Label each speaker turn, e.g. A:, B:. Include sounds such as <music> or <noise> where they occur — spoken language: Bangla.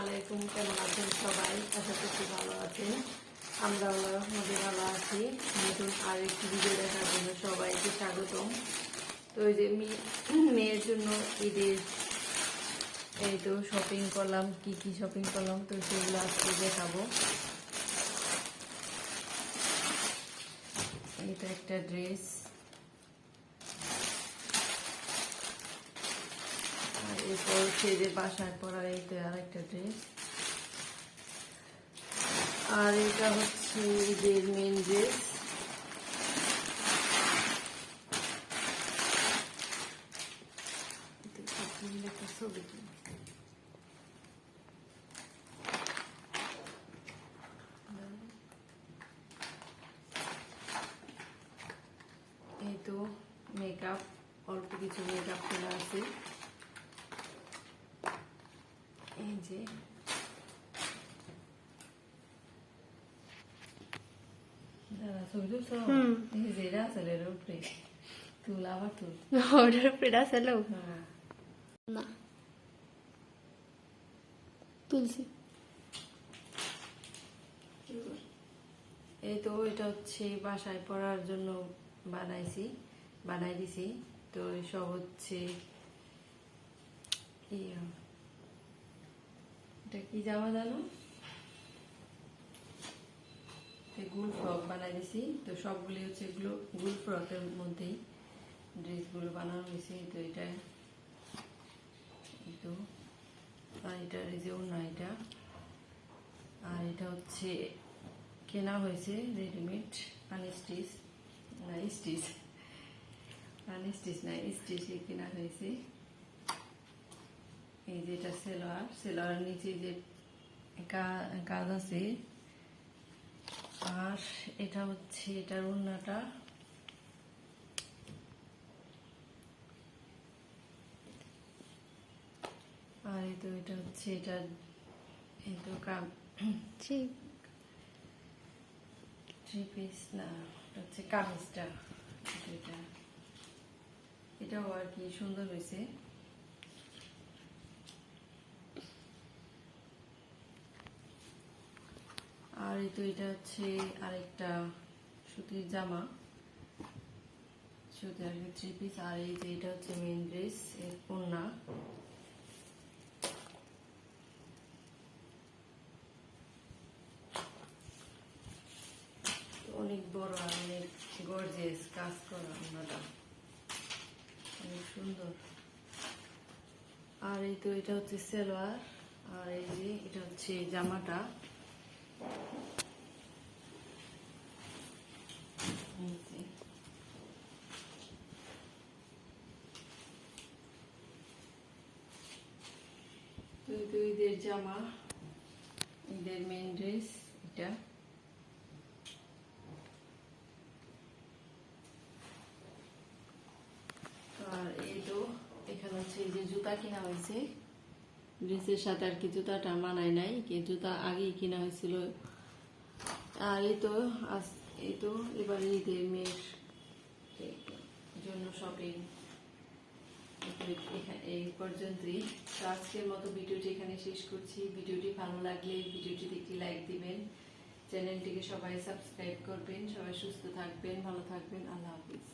A: আলাইকুম, কেমন সবাই? আশা ভালো আছেন। আমরা মধ্যে ভালো আছি। নতুন আর একটি সবাইকে স্বাগতম। তো ওই যে মেয়ের জন্য ঈদের এই তো শপিং করলাম, কি কি শপিং করলাম, তো সেগুলো আজকে দেখাবো। এটা একটা ড্রেস। আর এরপর হচ্ছে যে বাসায় পরার এইটা আর একটা ড্রেস। আর এটা হচ্ছে ঈদের মেন ড্রেস তো মেকআপ অল্প কিছু মেকআপ চলে আছে। এই যে। <laughs> হ্যাঁ।
B: না। তুলছি।
A: এই তো এটা হচ্ছে বাসায় পড়ার জন্য বানাইছি, বানাই দিছি। তো সব হচ্ছে কি এটা কি জামা জানো? গুল ফ্রক বানাই দিছি। তো সবগুলি হচ্ছে এগুলো গুল ফ্রকের মধ্যেই ড্রেসগুলো বানানো হয়েছে। তো এটা তো। আর এটা যে ওড়না এটা। আর এটা হচ্ছে, কেনা হয়েছে রেডিমেড আনস্টিচ না স্টিচ আনস্টিচ না স্টিচে কেনা হয়েছে। এই যে এটা সেলোয়ার সেলোয়ার নিচে যে কাজ আছে। আর এটা হচ্ছে এটার ওড়নাটা। আর এই তো এটা হচ্ছে এটা এই তো কাম
B: ঠিক
A: থ্রি পিস না। হচ্ছে কামিজটা এটা। এটাও আর কি সুন্দর হয়েছে। আর এই তো এটা হচ্ছে আরেকটা সুতির জামা। সুতির আর কি থ্রি পিস আর এই যে এটা হচ্ছে মেন ড্রেস এর কন্যা অনেক বড় আর অনেক গর্জেস কাজ করা ওনারা অনেক সুন্দর। আর এই তো এটা হচ্ছে সেলোয়ার, আর এই যে এটা হচ্ছে জামাটা। তো ঈদের জামা, ঈদের মেন ড্রেস এটা আর এই তো এখানে হচ্ছে এই যে জুতা কিনা হয়েছে। ড্রেসের সাথে আর কি জুতাটা মানায় নাই, কি জুতা আগেই কিনা হয়েছিল। আর এই তো এই তো এবার ঈদের মেয়ের জন্য শপিং এই পর্যন্তই। তো আজকের মতো ভিডিওটি এখানে শেষ করছি। ভিডিওটি ভালো লাগলে ভিডিওটিতে একটি লাইক দিবেন। চ্যানেলটিকে সবাই সাবস্ক্রাইব করবেন, সবাই সুস্থ থাকবেন, ভালো থাকবেন। আল্লাহ হাফিজ।